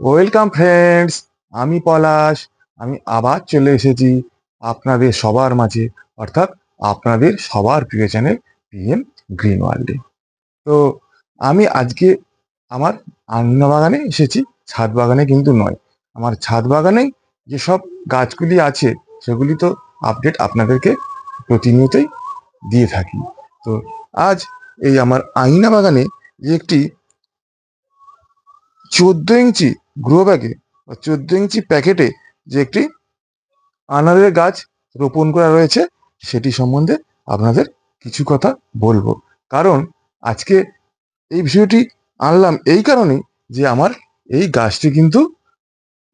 Welcome friends আমি পলাশ। আমি আবার চলে এসেছি আপনাদের সবার মাঝে, অর্থাৎ আপনাদের সবার প্রিয় চ্যানেল পিএম গ্রিন ওয়ার্ল্ডে তো আমি আজকে আমার আন্না বাগানে এসেছি। ছাদ বাগানে কিন্তু নয়। আমার ছাদ বাগানে যেসব গাছগুলি আছে, সেগুলি তো আপডেট আপনাদেরকে প্রতিনিয়তই দিয়ে থাকি। তো আজ এই আমার আইনা বাগানে যে একটি চোদ্দ ইঞ্চি গ্রো ব্যাগে বা চোদ্দ ইঞ্চি প্যাকেটে যে একটি আনারের গাছ রোপণ করা রয়েছে, সেটি সম্বন্ধে আপনাদের কিছু কথা বলব। কারণ আজকে এই বিষয়টি আনলাম এই কারণেই যে আমার এই গাছটি কিন্তু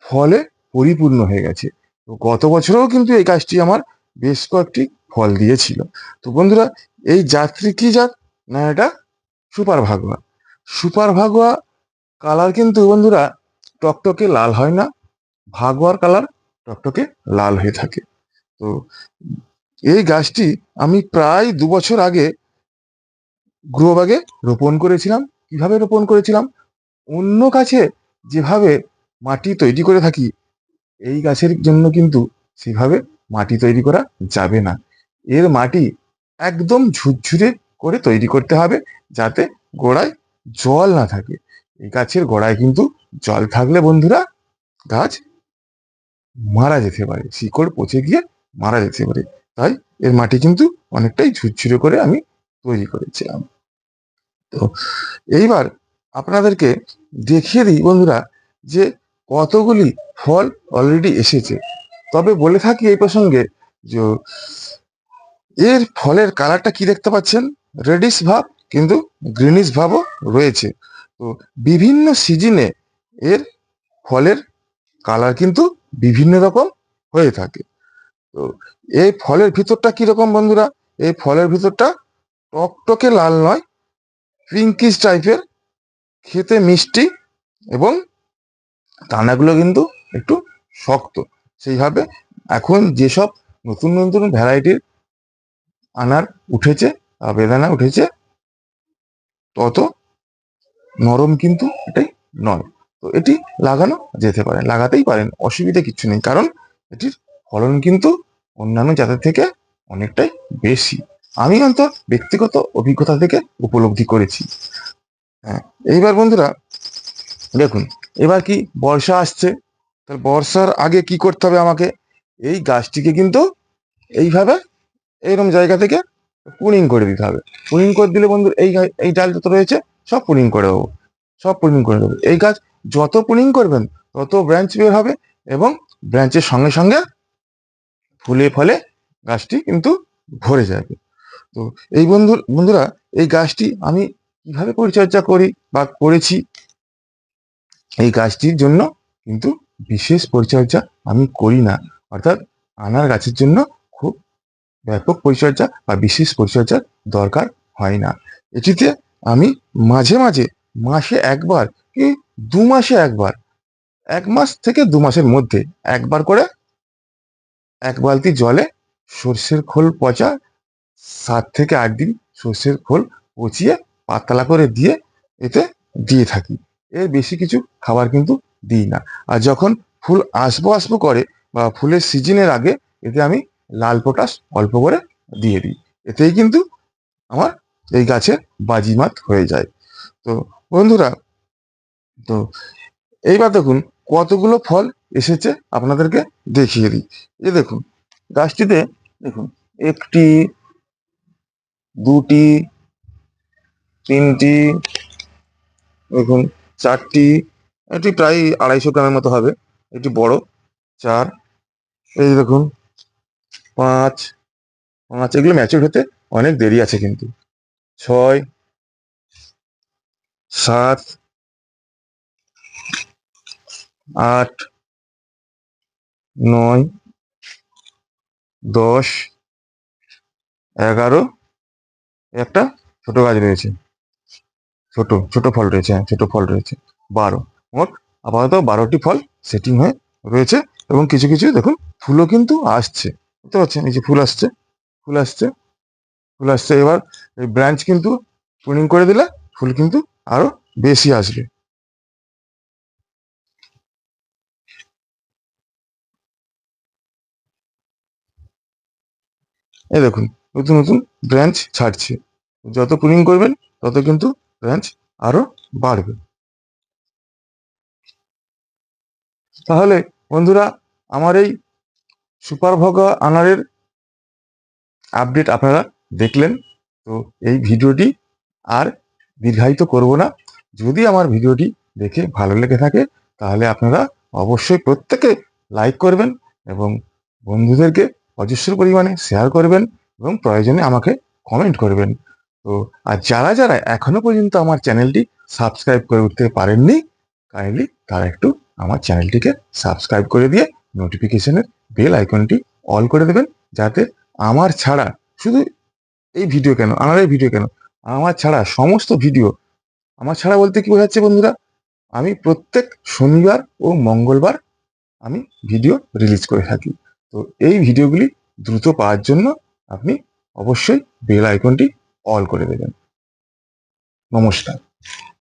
ফলে পরিপূর্ণ হয়ে গেছে। তো গত বছরেও কিন্তু এই গাছটি আমার বেশ কয়েকটি ফল দিয়েছিল। তো বন্ধুরা, এই জাতটি কি জাত না এটা super Bhagwa? Super Bhagwa colour কিন্তু বন্ধুরা টকটকে লাল হয় না, ভাগোয়ার কালার টকটকে লাল হয়ে থাকে। তো এই গাছটি আমি প্রায় দু বছর আগে গ্রো ব্যাগে রোপণ করেছিলাম। কীভাবে রোপণ করেছিলাম? অন্য গাছে যেভাবে মাটি তৈরি করে থাকি, এই গাছের জন্য কিন্তু সেভাবে মাটি তৈরি করা যাবে না। এর মাটি একদম ঝুরঝুরে করে তৈরি করতে হবে যাতে গোড়ায় জল না থাকে। এই গাছের গোড়ায় কিন্তু জল থাকলে বন্ধুরা গাছ মারা যেতে পারে। শিকড় পচে গিয়ে মারা যেতে পারে। তাই এর মাটি কিন্তু অনেকটাই ঝুরঝুরে করে আমি তৈরি করেছিলাম। তো এইবার আপনাদেরকে দেখিয়ে দিই বন্ধুরা যে কতগুলি ফল অলরেডি এসেছে। তবে বলে থাকি এই প্রসঙ্গে যে এর ফলের কালারটা কি দেখতে পাচ্ছেন? রেডিশ ভাব কিন্তু গ্রিনিশ ভাবও রয়েছে। তো বিভিন্ন সিজনে এর ফলের কালার কিন্তু বিভিন্ন রকম হয়ে থাকে। তো এই ফলের ভিতরটা কীরকম বন্ধুরা? এই ফলের ভিতরটা টকটকে লাল নয় পিঙ্কিশ টাইপের খেতে মিষ্টি এবং দানাগুলো কিন্তু একটু শক্ত। সেইভাবে এখন যেসব নতুন নতুন ভ্যারাইটির আনার উঠেছে বেদানা উঠেছে, তত নরম কিন্তু এটাই নয়। তো এটি লাগানো যেতে পারে, লাগাতেই পারেন, অসুবিধা কিছু নেই। কারণ এটির ফলন কিন্তু অন্যান্য জাতের থেকে অনেকটাই বেশি। আমি অন্তত ব্যক্তিগত অভিজ্ঞতা থেকে উপলব্ধি করেছি। হ্যাঁ এইবার বন্ধুরা, দেখুন, এবার কি বর্ষা আসছে? তাহলে বর্ষার আগে কি করতে হবে আমাকে? এই গাছটিকে কিন্তু এইভাবে এইরকম জায়গা থেকে পুনিং করে দিতে হবে। পুনিং করে দিলে বন্ধু এই এই ডাল যত রয়েছে, সব পুনিং করে দেবো। সব পুনিং করে দেবো। এই গাছ যত পুনিং করবেন, তত ব্রাঞ্চ বের হবে এবং ব্রাঞ্চের সঙ্গে সঙ্গে ফুলে ফলে গাছটি কিন্তু ভরে যাবে। তো এই বন্ধু, বন্ধুরা, এই গাছটি আমি কীভাবে পরিচর্যা করি বা করেছি, এই গাছটির জন্য কিন্তু বিশেষ পরিচর্যা আমি করি না। অর্থাৎ আনার গাছের জন্য খুব ব্যাপক পরিচর্যা বা বিশেষ পরিচর্যার দরকার হয় না। এটিতে আমি মাঝে মাঝে, মাসে একবার কি দু মাসে একবার। এক মাস থেকে দু মাসের মধ্যে একবার করে এক বালতি জলে সর্ষের খোল পচা, সাত থেকে আট দিন সর্ষের খোল পচিয়ে পাতলা করে দিয়ে এতে দিয়ে থাকি। এর বেশি কিছু খাবার কিন্তু দিই না। আর যখন ফুল আসব আসব করে বা ফুলের সিজনের আগে এতে আমি লাল পটাশ অল্প করে দিয়ে দিই। এতেই কিন্তু আমার এই গাছের বাজিমাত হয়ে যায়। তো বন্ধুরা তো এইবার দেখুন কতগুলো ফল এসেছে আপনাদেরকে দেখিয়ে দিই। এই দেখুন, গাছটিতে দেখুন একটি, দুটি, তিনটি, দেখুন চারটি, এটি প্রায় আড়াইশো গ্রামের মতো হবে, এটি বড়, চার, এই দেখুন পাঁচ পাঁচ, এগুলো ম্যাচিউর হতে অনেক দেরি আছে কিন্তু, ছয়, সাত আট, নয়, দশ, এগারো, একটা ছোট গাছ রয়েছে। ছোট ছোট ফল রয়েছে হ্যাঁ ছোট ফল রয়েছে। বারো, মোট আপাতত বারোটি ফল সেটিং হয়ে রয়েছে এবং কিছু কিছু দেখুন ফুলও কিন্তু আসছে। বুঝতে পারছেন? এই যে ফুল আসছে ফুল আসছে ফুল আসছে। এবার এই ব্রাঞ্চ কিন্তু প্রুনিং করে দিলে ফুল কিন্তু আরও বেশি আসবে। এই দেখুন, নতুন নতুন ব্রাঞ্চ ছাড়ছে। যত পুলিং করবেন, তত কিন্তু ব্রাঞ্চ আরও বাড়বে। তাহলে বন্ধুরা, আমার এই সুপার ভগা আনারের আপডেট আপনারা দেখলেন। তো এই ভিডিওটি আর দীর্ঘায়িত করব না। যদি আমার ভিডিওটি দেখে ভালো লেগে থাকে, তাহলে আপনারা অবশ্যই প্রত্যেকে লাইক করবেন এবং বন্ধুদেরকে অজস্র পরিমাণে শেয়ার করবেন এবং প্রয়োজনে আমাকে কমেন্ট করবেন। তো, আর যারা যারা এখনও পর্যন্ত আমার চ্যানেলটি সাবস্ক্রাইব করে উঠতে পারেননি কাইন্ডলি তারা একটু আমার চ্যানেলটিকে সাবস্ক্রাইব করে দিয়ে নোটিফিকেশনের বেল আইকনটি অল করে দেবেন, যাতে আমার ছাড়া শুধু এই ভিডিও কেন, আমার এই ভিডিও কেন, আমার ছাড়া সমস্ত ভিডিও আমার ছাড়া বলতে কি বোঝাচ্ছে বন্ধুরা? আমি প্রত্যেক শনিবার ও মঙ্গলবার আমি ভিডিও রিলিজ করে থাকি। তো এই ভিডিওগুলি দ্রুত পাওয়ার জন্য আপনি অবশ্যই বেল আইকনটি অল করে দেবেন। নমস্কার।